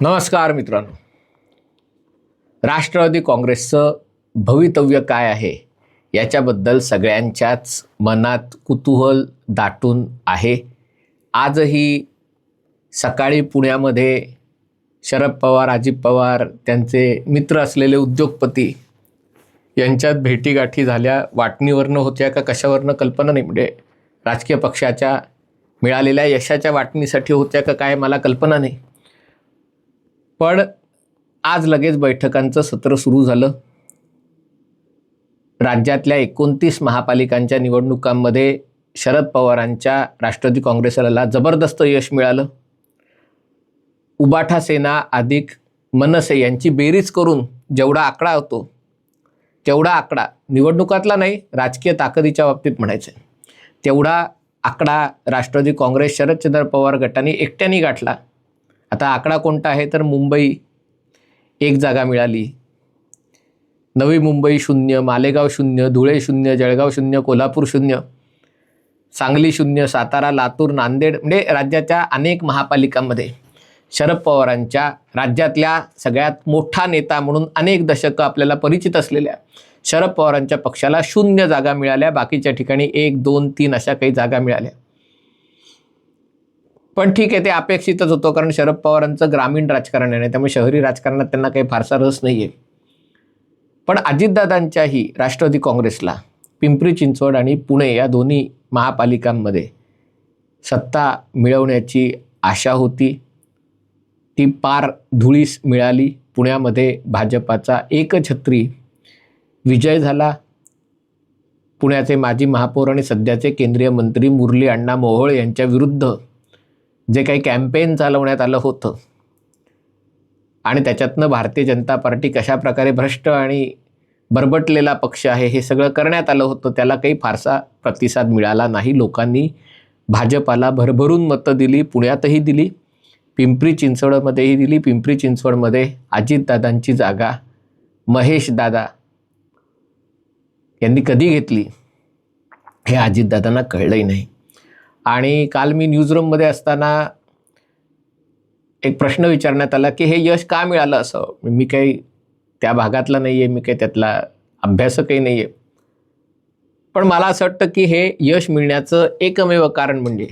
नमस्कार मित्रांनो. राष्ट्रवादी काँग्रेसचं भवितव्य काय आहे? याच्याबद्दल सगळ्यांच्याच मनात कुतूहल दाटून आहे. आजही सकाळी पुण्यामध्ये शरद पवार अजित पवार त्यांचे मित्र असलेले उद्योगपती यांच्यात भेटीगाठी झाल्या. वाटणीवरनं होत्या का कशावरनं कल्पना नाही. म्हणजे राजकीय पक्षाच्या मिळालेल्या यशाच्या वाटणीसाठी होत्या का काय मला कल्पना नाही. पण आज लगेच बैठकांचं सत्र सुरू झालं. राज्यातल्या एकोणतीस महापालिकांच्या निवडणुकांमध्ये शरद पवारांच्या राष्ट्रवादी काँग्रेसला जबरदस्त यश मिळालं. उबाठा सेना अधिक मनसे यांची बेरीज करून जेवढा आकडा होतो तेवढा आकडा निवडणुकातला नाही राजकीय ताकदीच्या बाबतीत म्हणायचं तेवढा आकडा राष्ट्रवादी काँग्रेस शरदचंद्र पवार गटाने एकट्याने गाठला. आता आकडा कोणता आहे? तर मुंबई एक जागा मिळाली. नवी मुंबई शून्य मालेगाव शून्य धुळे शून्य जळगाव शून्य कोल्हापूर शून्य सांगली शून्य सातारा लातूर नांदेड म्हणजे राज्याच्या अनेक महापालिकांमध्ये शरद पवारांच्या राज्यातल्या सगळ्यात मोठा नेता म्हणून अनेक दशकं आपल्याला परिचित असलेल्या शरद पवारांच्या पक्षाला शून्य जागा मिळाल्या. बाकीच्या ठिकाणी एक दोन तीन अशा काही जागा मिळाल्या. पण ठीक आहे ते अपेक्षितच होतं कारण शरद पवारांचं ग्रामीण राजकारण आहे त्यामुळे शहरी राजकारणात त्यांना काही फारसा रस नाही आहे पण अजितदादांच्याही राष्ट्रवादी काँग्रेसला पिंपरी चिंचवड आणि पुणे या दोन्ही महापालिकांमध्ये सत्ता मिळवण्याची आशा होती. ती पार धुळीस मिळाली. पुण्यामध्ये भाजपाचा एकछत्री विजय झाला. पुण्याचे माजी महापौर आणि सध्याचे केंद्रीय मंत्री मुरली अण्णा मोहोळ यांच्या विरुद्ध जे काही कॅम्पेन चालवण्यात आलं होतं. आणि त्याच्यातनं भारतीय जनता पार्टी कशा प्रकारे भ्रष्ट आणि बरबटलेला पक्ष आहे हे सगळं करण्यात आलं होतं. त्याला काही फारसा प्रतिसाद मिळाला नाही. लोकांनी भाजपाला भरभरून मतं दिली पुण्यातही दिली पिंपरी चिंचवडमध्येही दिली. पिंपरी चिंचवडमध्ये अजितदादांची जागा महेशदादा यांनी कधी घेतली हे अजितदादांना कळलंही नाही. आणि काल मी न्यूजरूममध्ये असताना एक प्रश्न विचारण्यात आला की हे यश का मिळालं असं? मी काही त्या भागातला नाही आहे मी काही त्यातला अभ्यासकही नाही आहे पण मला असं वाटतं की हे यश मिळण्याचं एकमेव कारण म्हणजे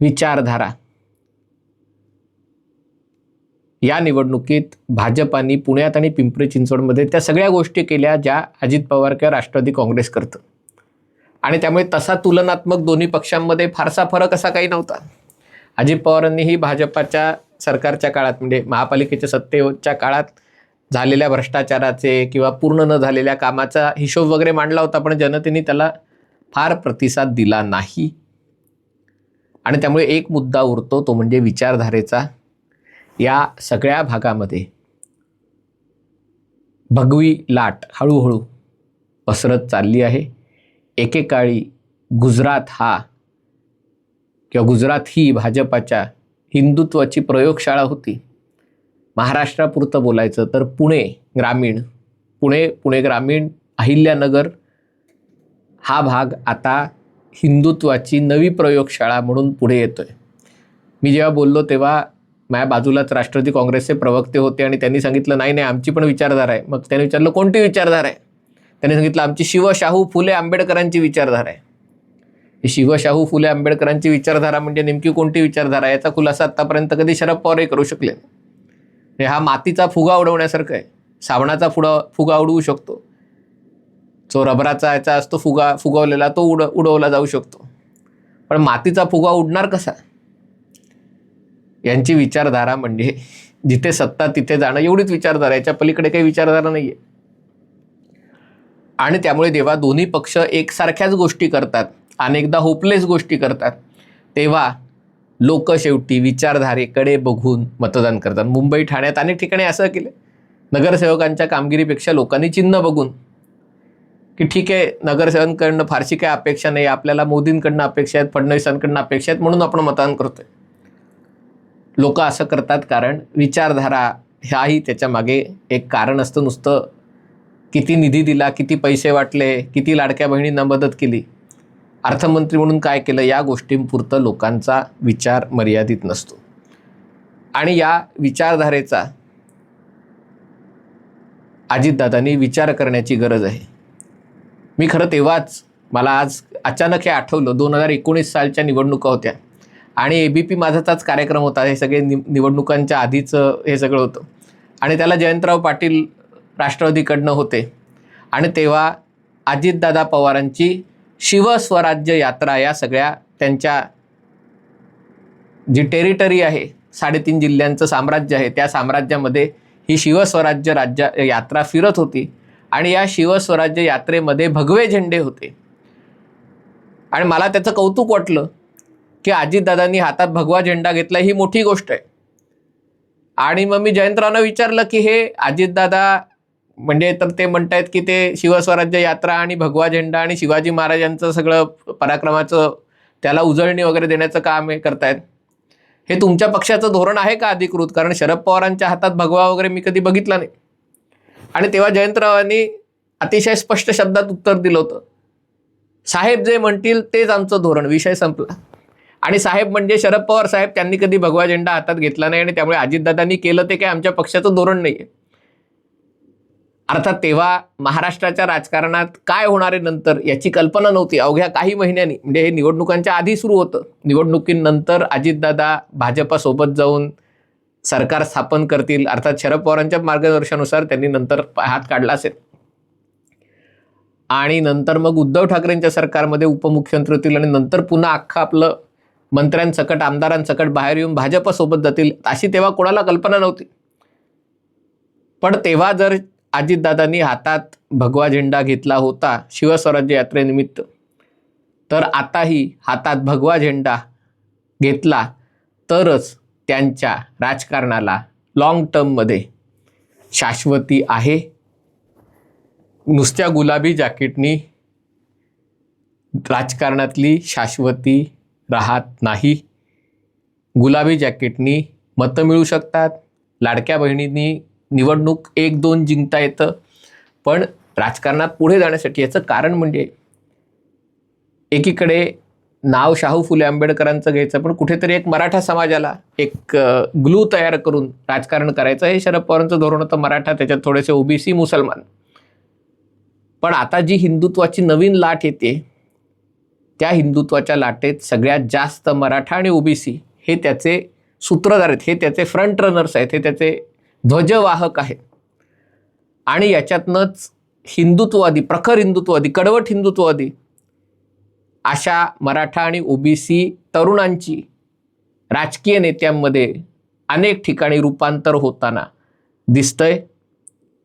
विचारधारा. या निवडणुकीत भाजपाने पुण्यात आणि पिंपरी चिंचवडमध्ये त्या सगळ्या गोष्टी केल्या ज्या अजित पवार किंवा राष्ट्रवादी काँग्रेस करतं. आणि त्यामुळे तसा तुलनात्मक दोन्ही पक्षांमध्ये फारसा फरक असा काही नव्हता. अजित पवारांनीही भाजपाच्या सरकारच्या काळात म्हणजे महापालिकेच्या सत्तेच्या काळात झालेल्या भ्रष्टाचाराचे किंवा पूर्ण न झालेल्या कामाचा हिशोब वगैरे मांडला होता पण जनतेने त्याला फार प्रतिसाद दिला नाही. आणि त्यामुळे एक मुद्दा उरतो तो म्हणजे विचारधारेचा. या सगळ्या भागामध्ये भगवी लाट हळूहळू पसरत चालली आहे. एकेकाळी गुजरात हा किंवा गुजरात ही भाजपाच्या हिंदुत्वाची प्रयोगशाळा होती. महाराष्ट्रापुरतं बोलायचं तर पुणे ग्रामीण पुणे पुणे ग्रामीण अहिल्यानगर हा भाग आता हिंदुत्वाची नवी प्रयोगशाळा म्हणून पुढे येतो आहे मी जेव्हा बोललो तेव्हा माझ्या बाजूलाच राष्ट्रवादी काँग्रेसचे प्रवक्ते होते आणि त्यांनी सांगितलं नाही नाही आमची पण विचारधारा आहे. मग त्यांनी विचारलं कोणती विचारधारा आहे? त्यांनी सांगितलं आमची शिवशाहू फुले आंबेडकरांची विचारधारा आहे. शिवशाहू फुले आंबेडकरांची विचारधारा म्हणजे नेमकी कोणती विचारधारा याचा खुलासा आत्तापर्यंत कधी शरद पवारही करू शकले हा मातीचा फुगा उडवण्यासारखं आहे. साबणाचा फुडा फुगा उडवू शकतो. जो रबराचा याचा असतो फुगा फुगवलेला तो उड उडवला जाऊ शकतो. पण मातीचा फुगा उडणार कसा? यांची विचारधारा म्हणजे जिथे सत्ता तिथे जाणं एवढीच विचारधारा याच्या पलीकडे काही विचारधारा नाही आहे आणि त्यामुळे जेव्हा दोन्ही पक्ष एकसारख्याच गोष्टी करतात. अनेकदा होपलेस गोष्टी करतात. तेव्हा लोक शेवटी विचारधारेकडे बघून मतदान करतात. मुंबई ठाण्यात अनेक ठिकाणी असं केलं. नगरसेवकांच्या कामगिरीपेक्षा लोकांनी चिन्ह बघून. की ठीक आहे नगरसेवकांकडनं फारशी काही अपेक्षा नाही. आपल्याला मोदींकडनं अपेक्षा आहेत फडणवीसांकडनं अपेक्षा आहेत म्हणून आपण मतदान करतोय. लोक असं करतात कारण विचारधारा ह्याही त्याच्यामागे एक कारण असतं नुसतं किती निधी दिला किती पैसे वाटले किती लाडक्या बहिणींना मदत केली? अर्थमंत्री म्हणून काय केलं? या गोष्टींपुरतं लोकांचा विचार मर्यादित नसतो. आणि या विचारधारेचा अजितदादांनी विचार करण्याची गरज आहे. मी खरं तेव्हाच मला आज अचानक हे आठवलं दोन हजार एकोणीस सालच्या निवडणुका होत्या. आणि ए बी पी माझाचाच कार्यक्रम होता हे सगळे नि निवडणुकांच्या आधीचं हे सगळं होतं. आणि त्याला जयंतराव पाटील राष्ट्रवादीकडनं होते. आणि तेव्हा अजितदादा पवारांची शिवस्वराज्य यात्रा या सगळ्या त्यांच्या जी टेरिटरी आहे साडेतीन जिल्ह्यांचं साम्राज्य आहे त्या साम्राज्यामध्ये ही शिवस्वराज्य राज्य यात्रा फिरत होती. आणि या शिवस्वराज्य यात्रेमध्ये भगवे झेंडे होते. आणि मला त्याचं कौतुक वाटलं की अजितदादांनी हातात भगवा झेंडा घेतला ही मोठी गोष्ट आहे. आणि मग मी जयंतरावनं विचारलं की हे अजितदादा म्हणजे तर ते म्हणतायत की ते शिवस्वराज्य यात्रा आणि भगवा झेंडा आणि शिवाजी महाराजांचं सगळं पराक्रमाचं त्याला उजळणी वगैरे देण्याचं काम हे करतायत. हे तुमच्या पक्षाचं धोरण आहे का अधिकृत? कारण शरद पवारांच्या हातात भगवा वगैरे मी कधी बघितला नाही. आणि तेव्हा जयंतरावांनी अतिशय स्पष्ट शब्दात उत्तर दिलं होतं. साहेब जे म्हणतील तेच आमचं धोरण विषय संपला. आणि साहेब म्हणजे शरद पवार साहेब त्यांनी कधी भगवा झेंडा हातात घेतला नाही आणि त्यामुळे अजितदादांनी केलं ते काय आमच्या पक्षाचं धोरण नाही आहे अर्थात तेव्हा महाराष्ट्राच्या राजकारणात काय होणार आहे नंतर याची कल्पना नव्हती. अवघ्या काही महिन्यांनी म्हणजे हे निवडणुकांच्या आधी सुरू होतं. निवडणुकीनंतर अजितदादा भाजपासोबत जाऊन सरकार स्थापन करतील. अर्थात शरद पवारांच्या मार्गदर्शनानुसार त्यांनी नंतर हात काढला असेल. आणि नंतर मग उद्धव ठाकरेंच्या सरकारमध्ये उपमुख्यमंत्री होतील आणि नंतर पुन्हा अख्खं आपलं मंत्र्यांसकट आमदारांसकट बाहेर येऊन भाजपसोबत जातील अशी तेव्हा कोणाला कल्पना नव्हती. पण तेव्हा जर अजितदादांनी हातात भगवा झेंडा घेतला होता शिवस्वराज्य यात्रेनिमित्त. तर आताही हातात भगवा झेंडा घेतला तरच त्यांच्या राजकारणाला लाँग टर्ममध्ये शाश्वती आहे. नुसत्या गुलाबी जॅकेटनी राजकारणातली शाश्वती राहत नाही. गुलाबी जॅकेटनी मतं मिळू शकतात लाडक्या बहिणींनी निवडणूक एक दोन जिंकता येतं. पण राजकारणात पुढे जाण्यासाठी याचं कारण म्हणजे एकीकडे नाव शाहू फुले आंबेडकरांचं घ्यायचं पण कुठेतरी एक मराठा समाजाला एक ग्लू तयार करून राजकारण करायचं. हे शरद पवारांचं धोरण होतं मराठा त्याच्यात थोडेसे ओबीसी मुसलमान. पण आता जी हिंदुत्वाची नवीन लाट येते त्या हिंदुत्वाच्या लाटेत सगळ्यात जास्त मराठा आणि ओबीसी हे त्याचे सूत्रधार आहेत हे त्याचे फ्रंट रनर्स आहेत हे त्याचे ध्वजवाहक आहे. आणि याच्यातनंच हिंदुत्ववादी प्रखर हिंदुत्ववादी कडवट हिंदुत्ववादी अशा मराठा आणि ओबीसी तरुणांची राजकीय नेत्यांमध्ये अनेक ठिकाणी रूपांतर होताना दिसतंय.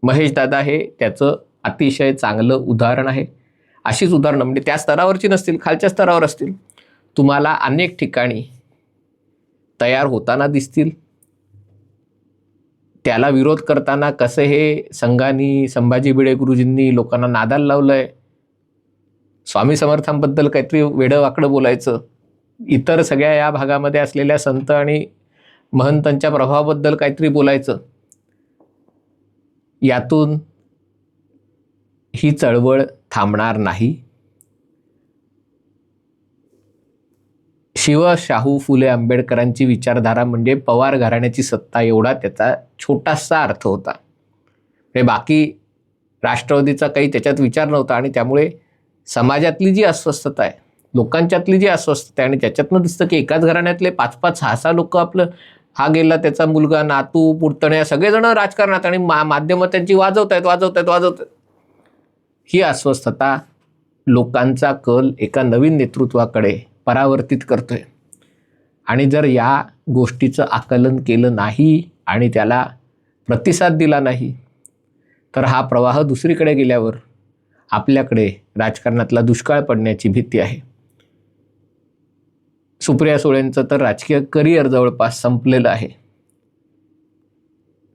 महेशदादा हे त्याचं अतिशय चांगलं उदाहरण आहे. अशीच उदाहरणं म्हणजे त्या स्तरावरची नसतील खालच्या स्तरावर असतील. तुम्हाला अनेक ठिकाणी तयार होताना दिसतील. त्याला विरोध करताना कसं हे संघानी संभाजी भिडे गुरुजींनी लोकांना नादाला लावलंय? स्वामी समर्थांबद्दल काहीतरी वेडं वाकडं बोलायचं. इतर सगळ्या या भागामध्ये असलेल्या संत आणि महंतांच्या प्रभावाबद्दल काहीतरी बोलायचं. यातून ही चळवळ थांबणार नाही. शिव शाहू फुले आंबेडकरांची विचारधारा म्हणजे पवार घराण्याची सत्ता एवढा त्याचा छोटासा अर्थ होता. म्हणजे बाकी राष्ट्रवादीचा काही त्याच्यात विचार नव्हता आणि त्यामुळे समाजातली जी अस्वस्थता आहे लोकांच्यातली जी अस्वस्थता आहे आणि त्याच्यातनं दिसतं की एकाच घराण्यातले पाच पाच सहा सहा लोक आपलं हा गेला त्याचा मुलगा नातू पुरतण्या सगळेजण राजकारणात आणि मा माध्यमं त्यांची वाजवत आहेत वाजवत आहेत वाजवत आहेत ही अस्वस्थता लोकांचा कल एका नवीन नेतृत्वाकडे परावर्तित करतोय. आणि जर या गोष्टीचं आकलन केलं नाही आणि त्याला प्रतिसाद दिला नाही तर हा प्रवाह दुसरीकडे गेल्यावर आपल्याकडे राजकारणातला दुष्काळ पडण्याची भीती आहे. सुप्रिया सुळेंचं तर राजकीय करिअर जवळपास संपलेलं आहे.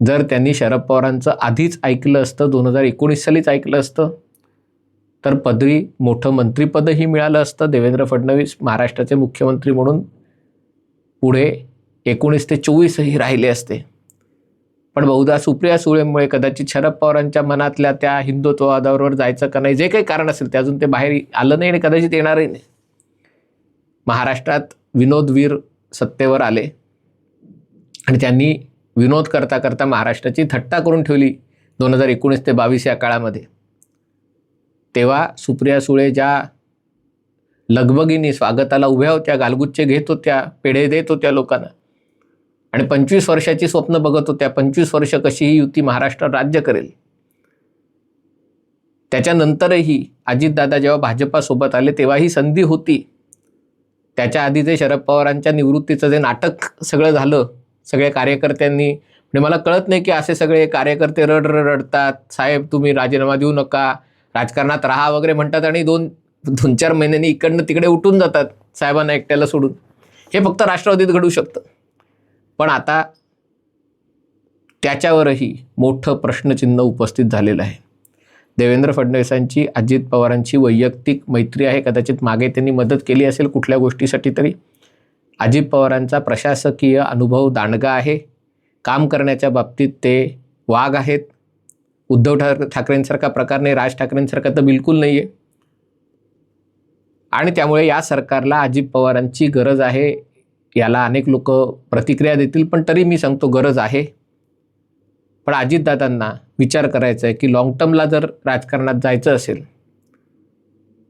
जर त्यांनी शरद पवारांचं आधीच ऐकलं असतं दोन हजार एकोणीस सालीच ऐकलं असतं तर पदवी मोठं मंत्रिपदही मिळालं असतं. देवेंद्र फडणवीस महाराष्ट्राचे मुख्यमंत्री म्हणून पुढे एकोणीस ते चोवीसही राहिले असते. पण बहुधा सुप्रिया सुळेमुळे कदाचित शरद पवारांच्या मनातल्या त्या हिंदुत्ववादावर जायचं का नाही जे काही कारण असेल ते अजून ते बाहेर आलं नाही आणि कदाचित येणारही नाही. महाराष्ट्रात विनोदवीर सत्तेवर आले. आणि त्यांनी विनोद करता करता महाराष्ट्राची थट्टा करून ठेवली दोन हजार एकोणीस ते बावीस या काळामध्ये. तेव्हा सुप्रिया सुळे ज्या लगबगीने स्वागताला उभ्या होत्या गालगुच्चे घेत होत्या पेढे देत होत्या लोकांना आणि पंचवीस वर्षाची स्वप्न बघत होत्या पंचवीस वर्ष कशी ही युती महाराष्ट्र राज्य करेल. त्याच्यानंतरही अजितदादा जेव्हा भाजपासोबत आले तेव्हा ही संधी होती. त्याच्या आधी जे शरद पवारांच्या निवृत्तीचं जे नाटक सगळं झालं सगळ्या कार्यकर्त्यांनी म्हणजे मला कळत नाही की असे सगळे कार्यकर्ते रड रडतात साहेब तुम्ही राजीनामा देऊ नका राजकारणात राहा वगैरे म्हणतात आणि दोन दोन चार महिन्यांनी इकडनं तिकडे उठून जातात साहेबांना एकट्याला सोडून. हे फक्त राष्ट्रवादीत घडू शकतं. पण आता त्याच्यावरही मोठं प्रश्नचिन्ह उपस्थित झालेलं आहे. देवेंद्र फडणवीसांची अजित पवारांची वैयक्तिक मैत्री आहे कदाचित मागे त्यांनी मदत केली असेल कुठल्या गोष्टीसाठी तरी. अजित पवारांचा प्रशासकीय अनुभव दांडगा आहे. काम करण्याच्या बाबतीत ते वाघ आहेत. उद्धव ठाक ठाकरेंसारखा प्रकार नाही राज ठाकरेंसारखा तर बिलकुल नाही आहे आणि त्यामुळे या सरकारला अजित पवारांची गरज आहे याला अनेक लोक प्रतिक्रिया देतील पण तरी मी सांगतो गरज आहे. पण अजितदादांना विचार करायचा आहे की लाँग टर्मला जर राजकारणात जायचं असेल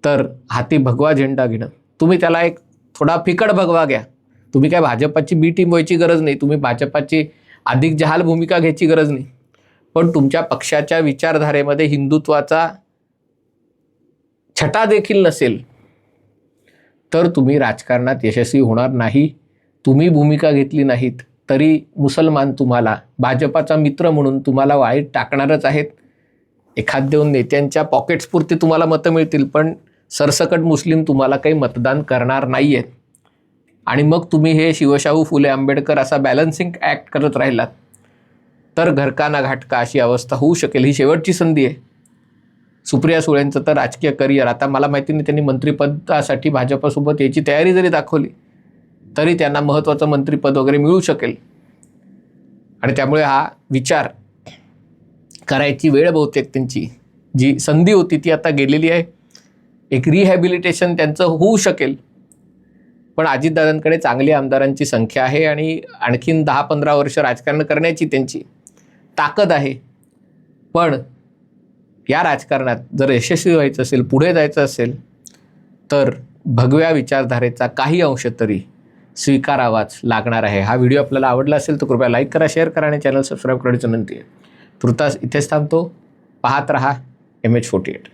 तर हाती भगवा झेंडा घेणं. तुम्ही त्याला एक थोडा फिकट भगवा घ्या. तुम्ही काय भाजपाची बी टीम व्हायची गरज नाही तुम्ही भाजपाची अधिक जहाल भूमिका घ्यायची गरज नाही. पण तुमच्या पक्षाच्या विचारधारेमध्ये हिंदुत्वाचा छटा देखील नसेल तर तुम्ही राजकारणात यशस्वी होणार नाही. तुम्ही भूमिका घेतली नाहीत तरी मुसलमान तुम्हाला भाजपाचा मित्र म्हणून तुम्हाला वाईट टाकणारच आहेत. एखाद दोन नेत्यांच्या पॉकेट्सपुरती तुम्हाला मतं मिळतील पण सरसकट मुस्लिम तुम्हाला काही मतदान करणार नाही आहेत आणि मग तुम्ही हे शिवशाहू फुले आंबेडकर असा बॅलन्सिंग ॲक्ट करत राहिलात. तर घरकाना घाटका अशी अवस्था होऊ शकेल ही शेवटची संधी आहे. सुप्रिया सुळेंचं तर राजकीय करिअर आता मला माहिती नाही त्यांनी मंत्रिपदासाठी भाजपासोबत याची तयारी जरी दाखवली तरी त्यांना महत्त्वाचं मंत्रिपद वगैरे मिळू शकेल. आणि त्यामुळे हा विचार करायची वेळ बहुतेक त्यांची. जी संधी होती ती आता गेलेली आहे. एक रिहॅबिलिटेशन त्यांचं होऊ शकेल. पण अजितदादांकडे चांगली आमदारांची संख्या आहे आणि आणखीन दहा पंधरा वर्ष राजकारण करण्याची त्यांची. ताकद आहे. पण या राजकारणात जर यशस्वी व्हायचं असेल पुढे जायचं असेल तर भगव्या विचारधारेचा काही अंश तरी स्वीकारावाच लागणार आहे. हा व्हिडिओ आपल्याला आवडला असेल तर कृपया लाईक करा शेअर करा आणि चॅनल सबस्क्राईब करण्याची विनंती आहे. तृतास इथेच थांबतो. पाहत रहा एम एच फोर्टी एट